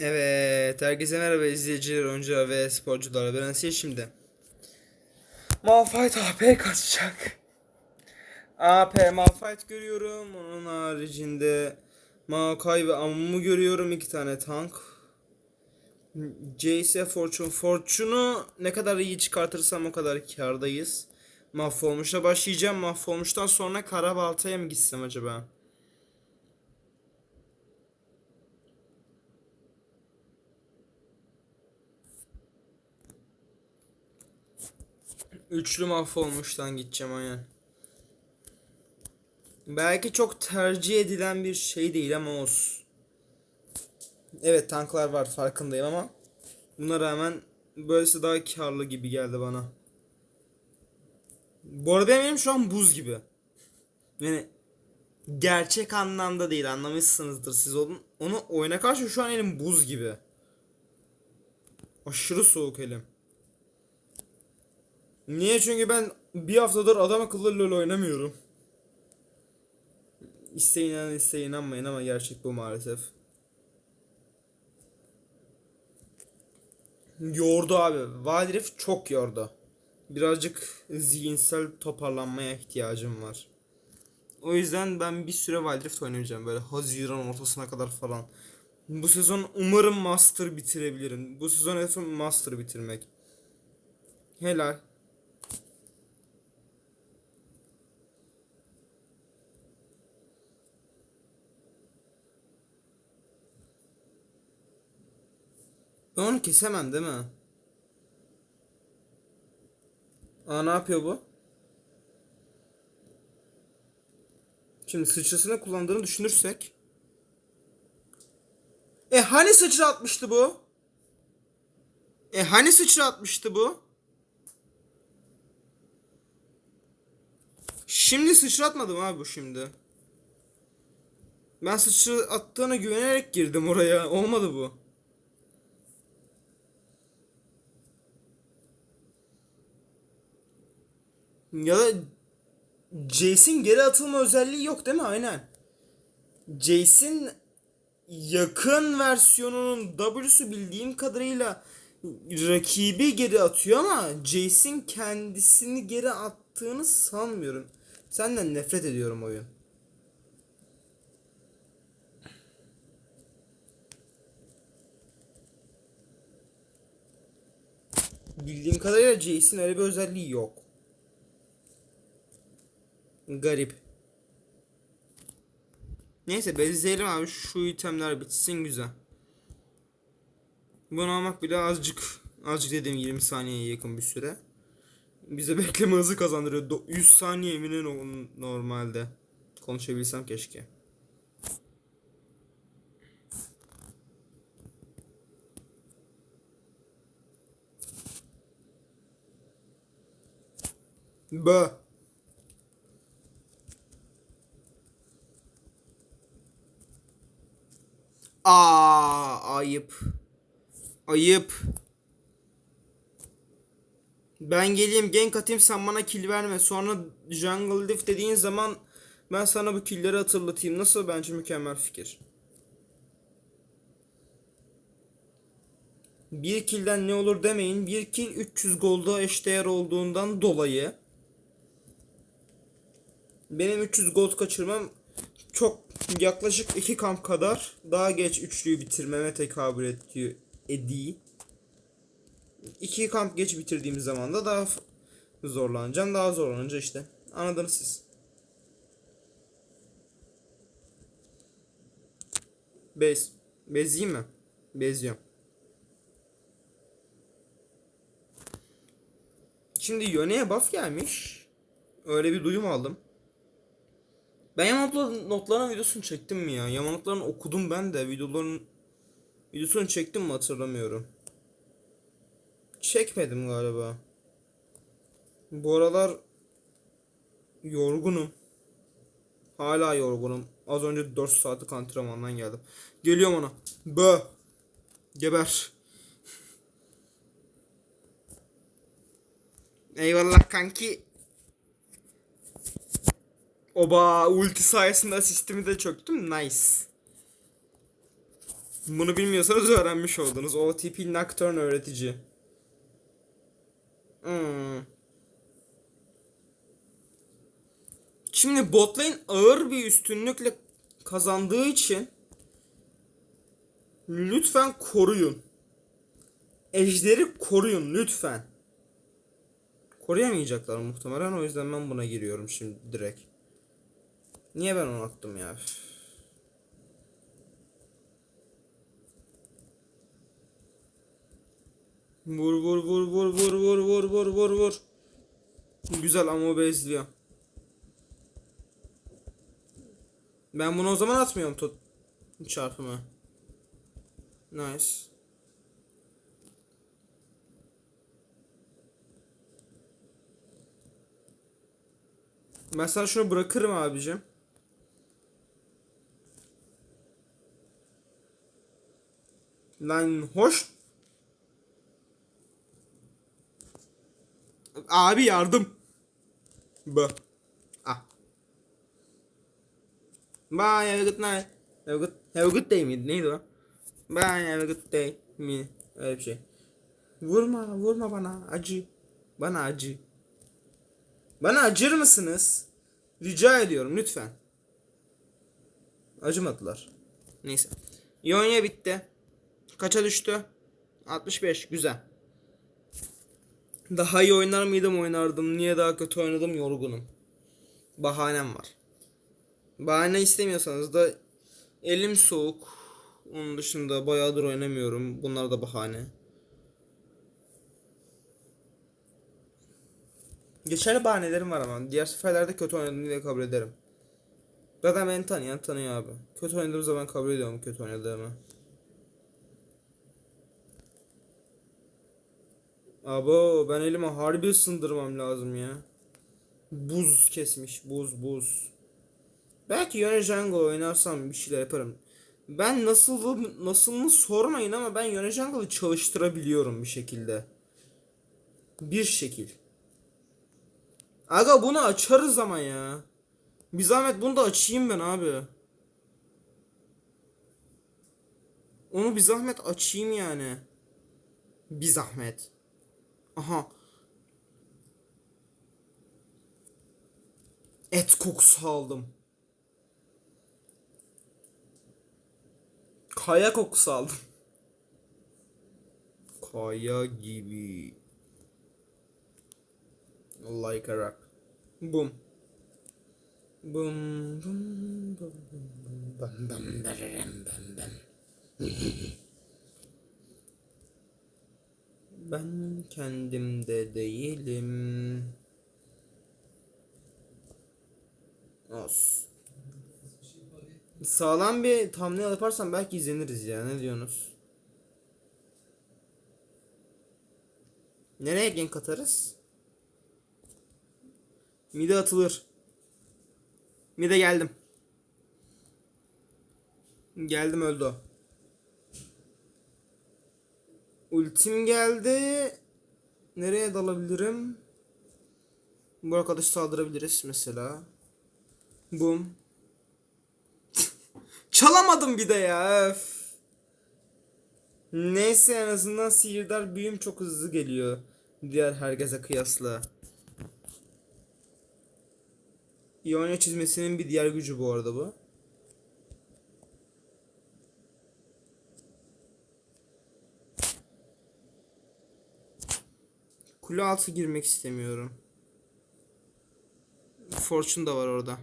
Evet, herkese merhaba izleyiciler, oyuncular ve sporcular. Ben Asil şimdi. Malphite AP kaçacak. AP Malphite görüyorum. Onun haricinde Maokai ve Amumu görüyorum. iki tane tank. Jace Fortune. Fortune'u ne kadar iyi çıkartırsam o kadar kârdayız. Mahvolmuş'a başlayacağım. Mahvolmuş'tan sonra Karabalta'ya mı gitsem acaba? Üçlü mahvolmuştan gideceğim aynen. Belki çok tercih edilen bir şey değil ama olsun. Evet tanklar var farkındayım ama buna rağmen böylesi daha karlı gibi geldi bana. Bu arada benim şu an buz gibi. Yani gerçek anlamda değil anlamışsınızdır siz onun. Onu oyuna karşı şu an elim buz gibi. Aşırı soğuk elim. Niye? Çünkü ben bir haftadır adam akıllı LoL oynamıyorum. İsteyin inanın isteyin inanmayın ama gerçek bu maalesef. Yordu abi. Wild Rift çok yordu. Birazcık zihinsel toparlanmaya ihtiyacım var. O yüzden ben bir süre Wild Rift oynayacağım böyle Haziran ortasına kadar falan. Bu sezon umarım Master bitirebilirim. Bu sezon hedefim Master bitirmek. Helal. Onu kesemem değil mi? Aa ne yapıyor bu? Şimdi sıçrasını kullandığını düşünürsek. E hani sıçra atmıştı bu? E hani sıçra atmıştı bu? Şimdi sıçratmadım abi bu şimdi. Ben sıçra attığına güvenerek girdim oraya. Olmadı bu. Ya da Jace'in geri atılma özelliği yok değil mi? Aynen. Jace'in yakın versiyonunun W'su bildiğim kadarıyla rakibi geri atıyor ama Jace'in kendisini geri attığını sanmıyorum. Senden nefret ediyorum oyun. Bildiğim kadarıyla Jace'in öyle bir özelliği yok. Garip. Neyse bezleyelim abi şu itemler bitsin güzel. Bunu almak bile azıcık azıcık dediğim 20 saniyeye yakın bir süre. Bize bekleme hızı kazandırıyor. Do- 100 saniye eminin onun normalde. Konuşabilsem keşke. Bö. Aa, ayıp. Ayıp. Ben geleyim gank atayım sen bana kill verme. Sonra jungle diff dediğin zaman ben sana bu killleri hatırlatayım. Nasıl? Bence mükemmel fikir. Bir killden ne olur demeyin. Bir kill 300 golda eşdeğer olduğundan dolayı benim 300 gold kaçırmam çok yaklaşık 2 kamp kadar daha geç üçlüyü bitirmeme tekabül ediyor. Edi. 2 kamp geç bitirdiğim zaman da daha zorlanacağım. Daha zorlanınca işte. Anladınız siz. Bez. Bezeyim mi? Beziyorum. Şimdi Yone'ye buff gelmiş. Öyle bir duyum aldım. Ben Yamanotların notlarının videosunu çektim mi ya? Yamanotların okudum ben de videoların videosunu çektim mi hatırlamıyorum. Çekmedim galiba. Bu aralar yorgunum. Hala yorgunum. Az önce 4 saatlik antrenmandan geldim. Geliyorum ona. Bö. Geber. Eyvallah kanki. Oba ulti sayesinde asistimi de çöktüm. Nice. Bunu bilmiyorsanız öğrenmiş oldunuz. OTP Nocturne öğretici. Hmm. Şimdi botlane ağır bir üstünlükle kazandığı için lütfen koruyun. Ejderi koruyun lütfen. Koruyamayacaklar muhtemelen o yüzden ben buna giriyorum şimdi direkt. Niye ben onu attım ya? Vur vur vur vur vur vur vur vur vur vur. Güzel ama bezliyor. Ben bunu o zaman atmıyorum tut çarpımı. Nice. Ben sana şunu bırakırım abicim. Lan hoş. Abi yardım. Bu. Ah. Bye, have a good night. Have a good, have a good day miydi? Neydi o? Bye, have a good day mi? Öyle bir şey. Vurma, vurma bana. Acı. Bana acı. Bana acır mısınız? Rica ediyorum lütfen. Acımadılar. Neyse. Yonya bitti. Kaça düştü? 65. Güzel. Daha iyi oynar mıydım oynardım. Niye daha kötü oynadım yorgunum. Bahanem var. Bahane istemiyorsanız da elim soğuk. Onun dışında bayağıdır oynamıyorum. Bunlar da bahane. Geçerli bahanelerim var ama diğer seferlerde kötü oynadım diye kabul ederim. Zaten beni tanıyan tanıyor abi. Kötü oynadığım zaman kabul ediyorum kötü oynadığımı. Abo ben elime harbi ısındırmam lazım ya. Buz kesmiş buz buz. Belki Yone Jungle oynarsam bir şeyler yaparım. Ben nasıl nasılını sormayın ama ben Yone Jungle'ı çalıştırabiliyorum bir şekilde. Bir şekil. Aga bunu açarız ama ya. Bir zahmet bunu da açayım ben abi. Onu bir zahmet açayım yani. Bir zahmet. Aha. Et kokusu aldım. Kaya kokusu aldım. Kaya gibi. Like a rock. Boom. Boom boom boom boom bam bam bam bam bam. Ben kendimde değilim. Olsun. Sağlam bir thumbnail yaparsam belki izleniriz ya. Ne diyorsunuz? Nereye gank atarız? Mide atılır. Mide geldim. Geldim öldü o. Ultim geldi. Nereye dalabilirim? Bu arkadaş saldırabiliriz mesela. Bum. Çalamadım bir de ya. Öf. Neyse en azından sihirdar büyüm çok hızlı geliyor. Diğer herkese kıyasla. İonya çizmesinin bir diğer gücü bu arada bu. Kule altı girmek istemiyorum. Fortune da var orada.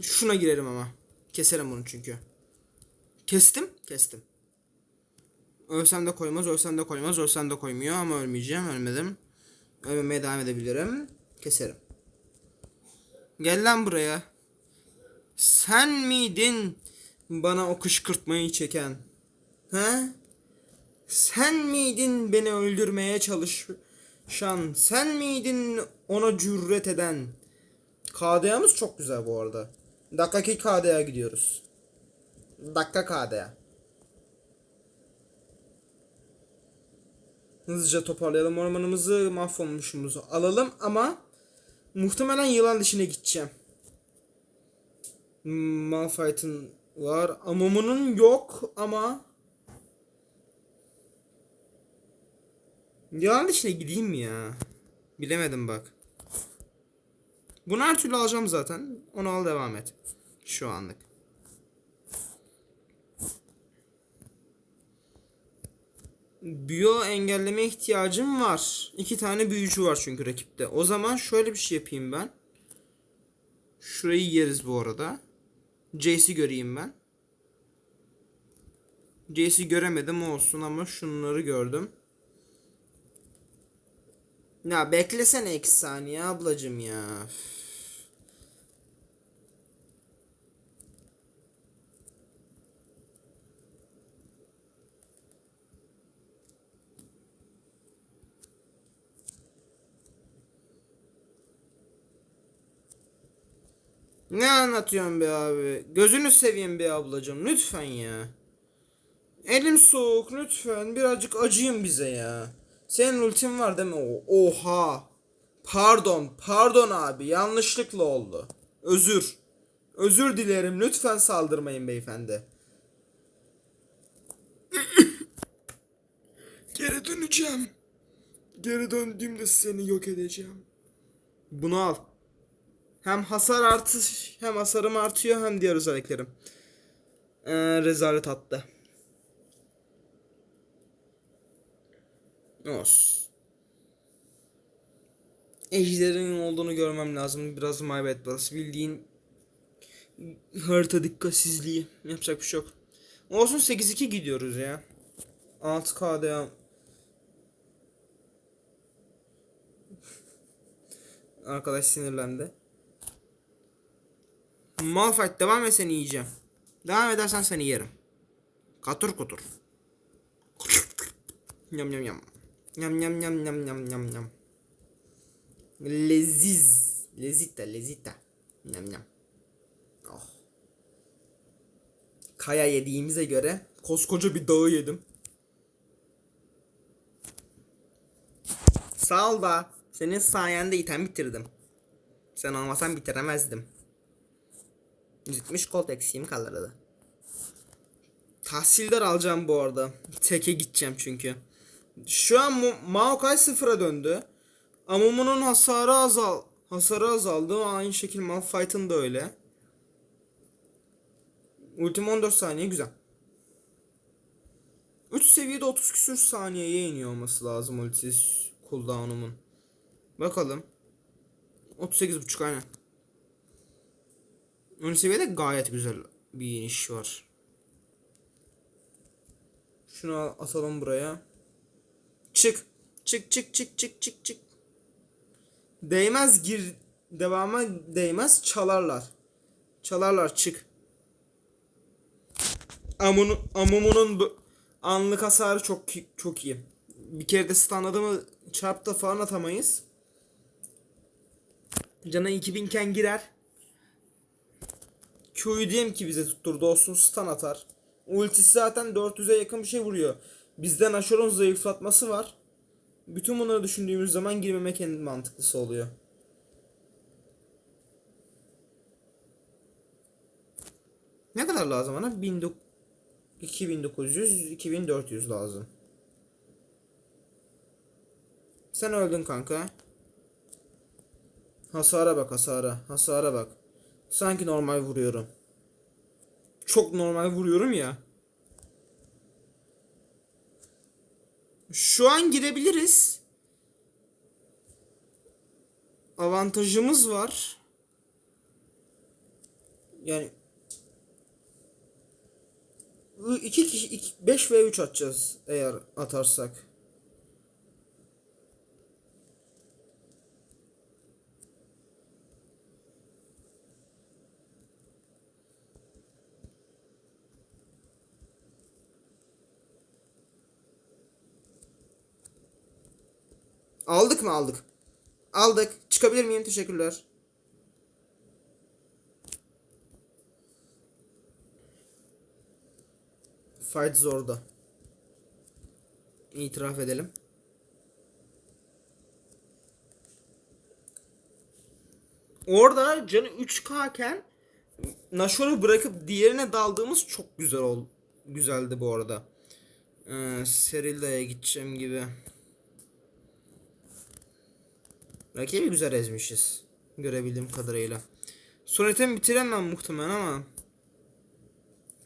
Şuna girerim ama. Keserim bunu çünkü. Kestim, kestim. Ölsem de koymaz, ölsem de koymaz, ölsem de koymuyor ama ölmeyeceğim, ölmedim. Ölmemeye devam edebilirim. Keserim. Gel lan buraya. Sen miydin bana o kışkırtmayı çeken? He? Sen miydin beni öldürmeye çalışan? Sen miydin ona cüret eden? KDA'mız çok güzel bu arada. Dakika 2 KDA'ya gidiyoruz. Dakika KDA. Hızlıca toparlayalım ormanımızı mahvolmuşumuzu alalım ama Muhtemelen yılan dişine gideceğim. Malphite'ın var. Amumunun yok ama Yılan dişine gideyim mi ya? Bilemedim bak. Bunu her türlü alacağım zaten. Onu al devam et. Şu anlık. Büyü engelleme ihtiyacım var. İki tane büyücü var çünkü rakipte. O zaman şöyle bir şey yapayım ben. Şurayı yeriz bu arada. Jace'i göreyim ben. Jace'i göremedim olsun ama şunları gördüm. Ya beklesene iki saniye ablacım ya. Ne anlatıyorsun be abi? Gözünü seveyim be ablacım lütfen ya. Elim soğuk lütfen birazcık acıyın bize ya. Senin ultin var değil mi? Oha. Pardon, pardon abi yanlışlıkla oldu. Özür. Özür dilerim lütfen saldırmayın beyefendi. Geri döneceğim. Geri döndüğümde seni yok edeceğim. Bunu al. Hem hasar artış hem hasarım artıyor hem diğer özelliklerim. Ee, rezalet attı. Olsun. Ejderinin olduğunu görmem lazım. Biraz maybet burası. Bildiğin harita dikkatsizliği. Yapacak bir şey yok. Olsun 8-2 gidiyoruz ya. 6K devam. Arkadaş sinirlendi. Malphite devam et seni yiyeceğim. Devam edersen seni yerim. Katur kutur. Yam yam yam. Yam yam yam yam yam yam yam. Leziz. Lezita lezita. Yam yam. Oh. Kaya yediğimize göre koskoca bir dağı yedim. Sağ ol da senin sayende item bitirdim. Sen olmasan bitiremezdim. 170 gold eksiğim kalırdı. Tahsildar alacağım bu arada. Teke gideceğim çünkü. Şu an Mu- Maokai sıfıra döndü. Amumu'nun hasarı azal hasarı azaldı. Aynı şekilde Malphite'ın da öyle. Ultim 14 saniye güzel. 3 seviyede 30 küsür saniyeye iniyor olması lazım ulti cooldown'umun. Bakalım. 38.5 aynen. 10 seviyede gayet güzel bir iniş var. Şunu atalım buraya. Çık. Çık çık çık çık çık çık. Değmez gir. Devama değmez çalarlar. Çalarlar çık. Amun, Amumu'nun anlık hasarı çok çok iyi. Bir kere de stunladı mı çarpta falan atamayız. Cana 2000 iken girer. Q'yu diyeyim ki bize tutturdu olsun stun atar. Ultisi zaten 400'e yakın bir şey vuruyor. Bizden Asheron zayıflatması var. Bütün bunları düşündüğümüz zaman girmemek en mantıklısı oluyor. Ne kadar lazım bana? 1900 2900 2400 lazım. Sen öldün kanka. Hasara bak hasara. Hasara bak. Sanki normal vuruyorum. Çok normal vuruyorum ya. Şu an girebiliriz. Avantajımız var. Yani 2 kişi 5 ve 3 atacağız eğer atarsak. Aldık mı aldık? Aldık. Çıkabilir miyim? Teşekkürler. Fight zorda. İtiraf edelim. orada canı 3K iken Nashor'u bırakıp diğerine daldığımız çok güzel ol güzeldi bu arada. Ee, Serilda'ya gideceğim gibi. Rakibi güzel ezmişiz. Görebildiğim kadarıyla. Sonetimi bitiremem muhtemelen ama.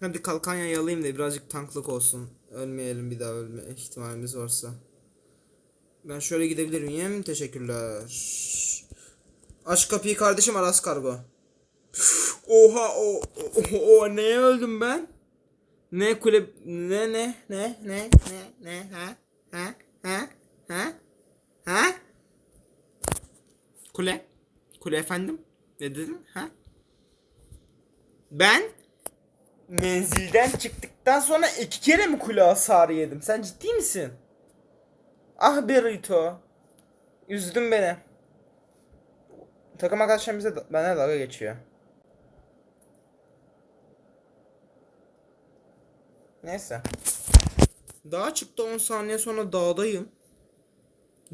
Hadi kalkan yalayayım da birazcık tanklık olsun. Ölmeyelim bir daha ölme ihtimalimiz varsa. Ben şöyle gidebilir miyim? Teşekkürler. Aç kapıyı kardeşim Aras Kargo. Oha o, o, o neye öldüm ben? Ne kule ne ne ne ne ne ne ha ha ha ha ha Kule kule efendim ne dedin ha Ben menzilden çıktıktan sonra iki kere mi kule hasarı yedim sen ciddi misin? Ah Berito Üzdün beni Takım arkadaşlarım bize bana dalga geçiyor. Neyse. Dağa çıktı 10 saniye sonra dağdayım.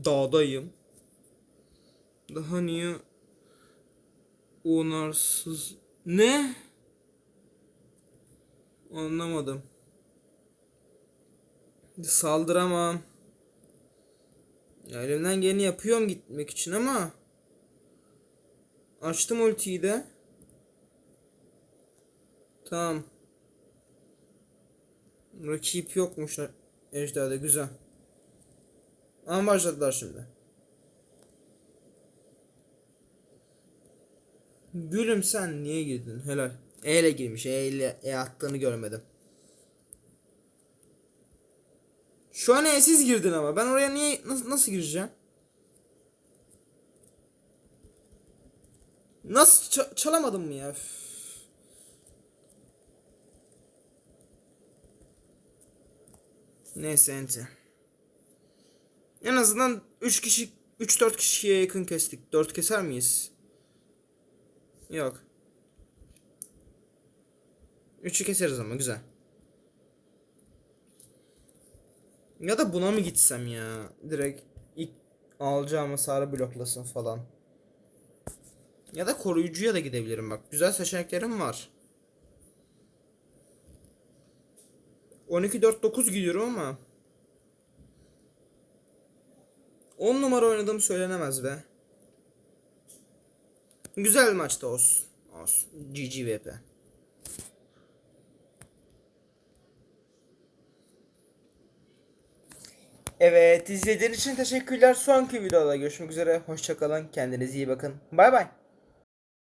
Dağdayım. Daha niye onarsız ne? Anlamadım. Saldıramam. Elimden geleni yapıyorum gitmek için ama Açtım ultiyi de. Tamam. Rakip yokmuş Ejder'de güzel. Ama başladılar şimdi. Gülüm sen niye girdin? Helal. E ile girmiş. E ile E attığını görmedim. Şu an E'siz girdin ama. Ben oraya niye nasıl, nasıl gireceğim? Nasıl ça- çalamadım mı ya? Üf. Neyse ente. En azından 3 kişi 3-4 kişiye yakın kestik. 4 keser miyiz? Yok. 3'ü keseriz ama güzel. Ya da buna mı gitsem ya? Direkt ilk alacağım hasarı bloklasın falan. Ya da koruyucuya da gidebilirim bak. Güzel seçeneklerim var. 12-4-9 gidiyorum ama 10 numara oynadığım söylenemez be. Güzel maçta olsun. Olsun. GGVP. Evet izlediğiniz için teşekkürler. Sonraki videoda görüşmek üzere. Hoşçakalın. Kendinize iyi bakın. Bay bay.